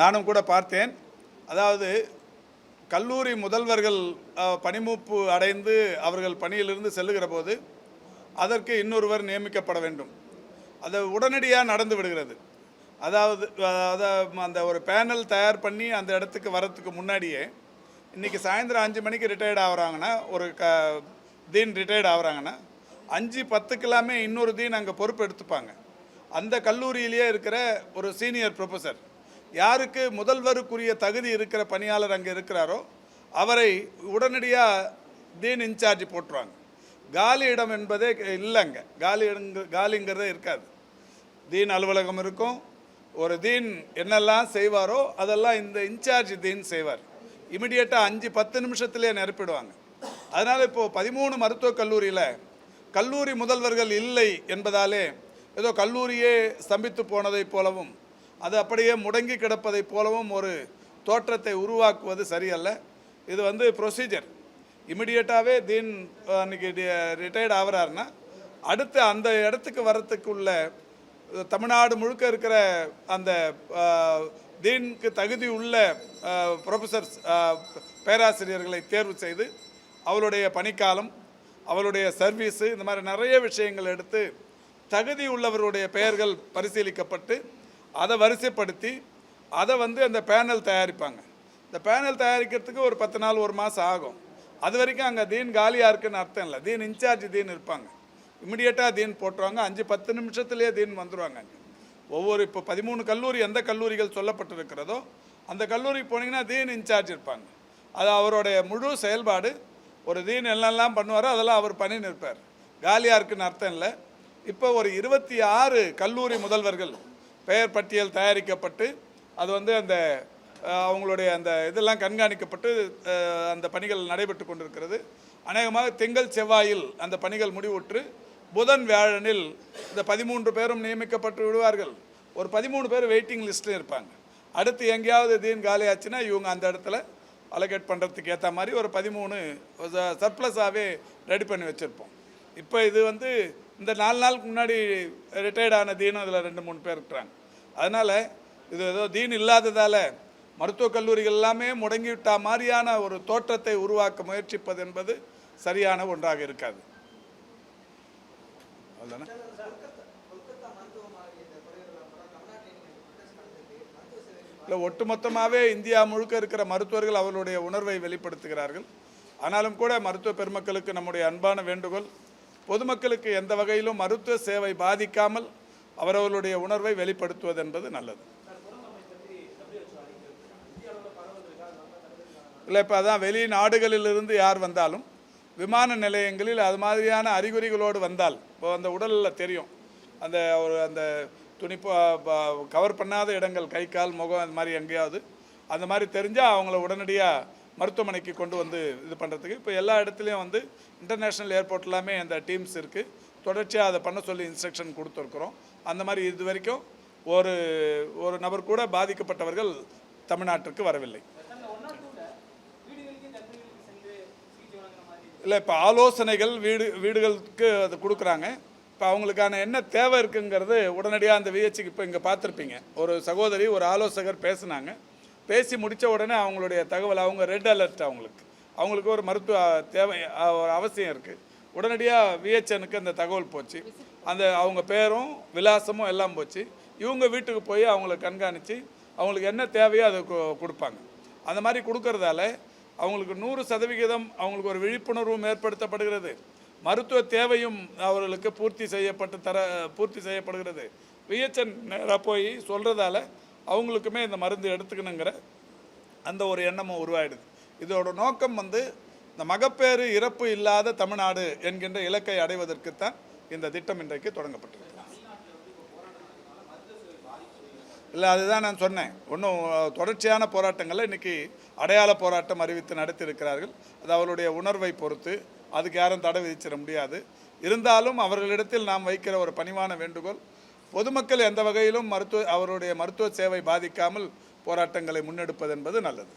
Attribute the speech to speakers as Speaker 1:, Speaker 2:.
Speaker 1: நானும் கூட பார்த்தேன். அதாவது கல்லூரி முதல்வர்கள் பணிமூப்பு அடைந்து அவர்கள் பணியிலிருந்து செல்லுகிற போது அதற்கு இன்னொருவர் நியமிக்கப்பட வேண்டும். அது உடனடியாக நடந்து விடுகிறது. அதாவது அதை அந்த ஒரு பேனல் தயார் பண்ணி அந்த இடத்துக்கு வரத்துக்கு முன்னாடியே இன்றைக்கி சாயந்தரம் அஞ்சு மணிக்கு ரிட்டையர்ட் ஆகிறாங்கன்னா ஒரு க தீன் ரிட்டையர்ட் ஆகுறாங்கன்னா அஞ்சு பத்துக்கெல்லாமே இன்னொரு தீன் அங்கே பொறுப்பு எடுத்துப்பாங்க அந்த கல்லூரியிலேயே இருக்கிற ஒரு சீனியர் ப்ரொஃபஸர் யாருக்கு முதல்வருக்குரிய தகுதி இருக்கிற பணியாளர் அங்கே இருக்கிறாரோ அவரை உடனடியாக தீன் இன்சார்ஜ் போட்டுருவாங்க. காலி இடம் என்பதே இல்லைங்க காலி இடங்க காலிங்கிறதே இருக்காது. தீன் அலுவலகம் இருக்கும். ஒரு தீன் என்னெல்லாம் செய்வாரோ அதெல்லாம் இந்த இன்சார்ஜ் தீன் செய்வார். இமிடியேட்டாக அஞ்சு பத்து நிமிஷத்துலேயே நிரப்பிடுவாங்க. அதனால் இப்போது பதிமூணு மருத்துவக் கல்லூரியில் கல்லூரி முதல்வர்கள் இல்லை என்பதாலே ஏதோ கல்லூரியே ஸ்தம்பித்து போனதைப் போலவும் அது அப்படியே முடங்கி கிடப்பதைப் போலவும் ஒரு தோற்றத்தை உருவாக்குவது சரியல்ல. இது வந்து ப்ரொசீஜர் இமிடியேட்டாகவே தீன் அஹ், அன்னைக்கு ரிட்டையர்ட் ஆகிறாருன்னா அடுத்து அந்த இடத்துக்கு வர்றதுக்குள்ள தமிழ்நாடு முழுக்க இருக்கிற அந்த தீனுக்கு தகுதி உள்ள ப்ரொஃபஸர்ஸ் பேராசிரியர்களை தேர்வு செய்து அவளுடைய பணிக்காலம் அவளுடைய சர்வீஸு இந்த மாதிரி நிறைய விஷயங்கள் எடுத்து தகுதி உள்ளவருடைய பெயர்கள் பரிசீலிக்கப்பட்டு அதை வரிசைப்படுத்தி அதை வந்து அந்த பேனல் தயாரிப்பாங்க. இந்த பேனல் தயாரிக்கிறதுக்கு ஒரு பத்து நாள் ஒரு மாதம் ஆகும். அது வரைக்கும் அங்கே தீன் காலியாக இருக்குன்னு அர்த்தம் இல்லை. தீன் இன்சார்ஜ் தீன் இருப்பாங்க. இமிடியேட்டாக தீன் போட்டுருவாங்க. அஞ்சு பத்து நிமிஷத்துலேயே தீன் வந்துடுவாங்க அங்கே ஒவ்வொரு இப்போ பதிமூணு கல்லூரி எந்த கல்லூரிகள் சொல்லப்பட்டிருக்கிறதோ அந்த கல்லூரிக்கு போனீங்கன்னா தீன் இன்சார்ஜ் இருப்பாங்க. அது அவருடைய முழு செயல்பாடு. ஒரு தீன் என்னெல்லாம் பண்ணுவாரோ அதெல்லாம் அவர் பண்ணி நிற்பார் காலியாக இருக்குன்னு அர்த்தம் இல்லை. இப்போ ஒரு இருபத்தி ஆறு கல்லூரி முதல்வர்கள் பெயர் பட்டியல் தயாரிக்கப்பட்டு அது வந்து அந்த அவங்களுடைய அந்த இதெல்லாம் கண்காணிக்கப்பட்டு அந்த பணிகள் நடைபெற்று கொண்டிருக்கிறது. அநேகமாக திங்கள் செவ்வாயில் அந்த பணிகள் முடிவுற்று புதன் வியாழனில் இந்த பதிமூன்று பேரும் நியமிக்கப்பட்டு விடுவார்கள். ஒரு பதிமூணு பேர் வெயிட்டிங் லிஸ்ட்டில் இருப்பாங்க. அடுத்து எங்கேயாவது தீன் காலியாச்சுன்னா இவங்க அந்த இடத்துல அலோகேட் பண்ணுறதுக்கு ஏற்ற மாதிரி ஒரு பதிமூணு சர்ப்ளஸாகவே ரெடி பண்ணி வச்சுருப்போம். இப்போ இது வந்து இந்த நாலு நாளுக்கு முன்னாடி ரிட்டையர்ட் ஆன தீனும் இதில் ரெண்டு மூணு பேர் இருக்கிறாங்க. அதனால் இது ஏதோ தீன் இல்லாததால் மருத்துவக் கல்லூரிகள் எல்லாமே முடங்கிவிட்ட மாதிரியான ஒரு தோற்றத்தை உருவாக்க முயற்சிப்பது என்பது சரியான ஒன்றாக இருக்காது. இல்லை ஒட்டுமொத்தமாகவே இந்தியா முழுக்க இருக்கிற மருத்துவர்கள் அவர்களுடைய உணர்வை வெளிப்படுத்துகிறார்கள். ஆனாலும் கூட மருத்துவ பெருமக்களுக்கு நம்முடைய அன்பான வேண்டுகோள் பொதுமக்களுக்கு எந்த வகையிலும் மருத்துவ சேவை பாதிக்காமல் அவரவர்களுடைய உணர்வை வெளிப்படுத்துவது என்பது நல்லது. இல்லை இப்போ அதான் வெளிநாடுகளிலிருந்து யார் வந்தாலும் விமான நிலையங்களில் அது மாதிரியான அறிகுறிகளோடு வந்தால் இப்போ அந்த உடலில் தெரியும். அந்த ஒரு அந்த துணி கவர் பண்ணாத இடங்கள் கை கால் முகம் அந்த மாதிரி எங்கேயாவது அந்த மாதிரி தெரிஞ்சால் அவங்கள உடனடியாக மருத்துவமனைக்கு கொண்டு வந்து இது பண்ணுறதுக்கு இப்போ எல்லா இடத்துலையும் வந்து இன்டர்நேஷ்னல் ஏர்போர்ட் எல்லாமே அந்த டீம்ஸ் இருக்குது தொடர்ச்சியாக அதை பண்ண சொல்லி இன்ஸ்ட்ரக்ஷன் கொடுத்துருக்குறோம். அந்த மாதிரி இது வரைக்கும் ஒரு ஒரு நபர் கூட பாதிக்கப்பட்டவர்கள் தமிழ்நாட்டிற்கு வரவில்லை. இல்லை இப்போ ஆலோசனைகள் வீடு வீடுகளுக்கு அது கொடுக்குறாங்க. இப்போ அவங்களுக்கான என்ன தேவை இருக்குங்கிறது உடனடியாக அந்த விஹெச்சுக்கு இப்போ இங்கே பார்த்துருப்பீங்க. ஒரு சகோதரி ஒரு ஆலோசகர் பேசுனாங்க. பேசி முடித்த உடனே அவங்களுடைய தகவல் அவங்க ரெட் அலர்ட் அவங்களுக்கு. அவங்களுக்கு ஒரு மருத்துவ தேவை ஒரு அவசியம் இருக்குது உடனடியாக விஹெச்எனுக்கு அந்த தகவல் போச்சு. அந்த அவங்க பேரும் விலாசமும் எல்லாம் போச்சு. இவங்க வீட்டுக்கு போய் அவங்கள கண்காணித்து அவங்களுக்கு என்ன தேவையோ அதை கொடுப்பாங்க. அந்த மாதிரி கொடுக்கறதால அவங்களுக்கு நூறு சதவிகிதம் அவங்களுக்கு ஒரு விழிப்புணர்வும் ஏற்படுத்தப்படுகிறது. மருத்துவ தேவையும் அவர்களுக்கு பூர்த்தி செய்யப்பட்டு தர பூர்த்தி செய்யப்படுகிறது. விஹெச்என் நேராக போய் சொல்கிறதால அவங்களுக்குமே இந்த மருந்து எடுத்துக்கணுங்கிற அந்த ஒரு எண்ணமும் உருவாயிடுது. இதோட நோக்கம் வந்து இந்த மகப்பேறு இறப்பு இல்லாத தமிழ்நாடு என்கின்ற இலக்கை அடைவதற்குத்தான் இந்த திட்டம் இன்றைக்கு தொடங்கப்பட்டிருக்கு. இல்லை அதுதான் நான் சொன்னேன். ஒன்றும் தொடர்ச்சியான போராட்டங்களில் இன்றைக்கி அடையாள போராட்டம் அறிவித்து நடத்தியிருக்கிறார்கள். அது அவருடைய உணர்வை பொறுத்து அதுக்கு யாரும் தடை விதிச்சிட முடியாது. இருந்தாலும் அவர்களிடத்தில் நாம் வைக்கிற ஒரு பணிவான வேண்டுகோள் பொதுமக்கள் எந்த வகையிலும் மருத்துவ அவருடைய மருத்துவ சேவை பாதிக்காமல் போராட்டங்களை முன்னெடுப்பது என்பது நல்லது.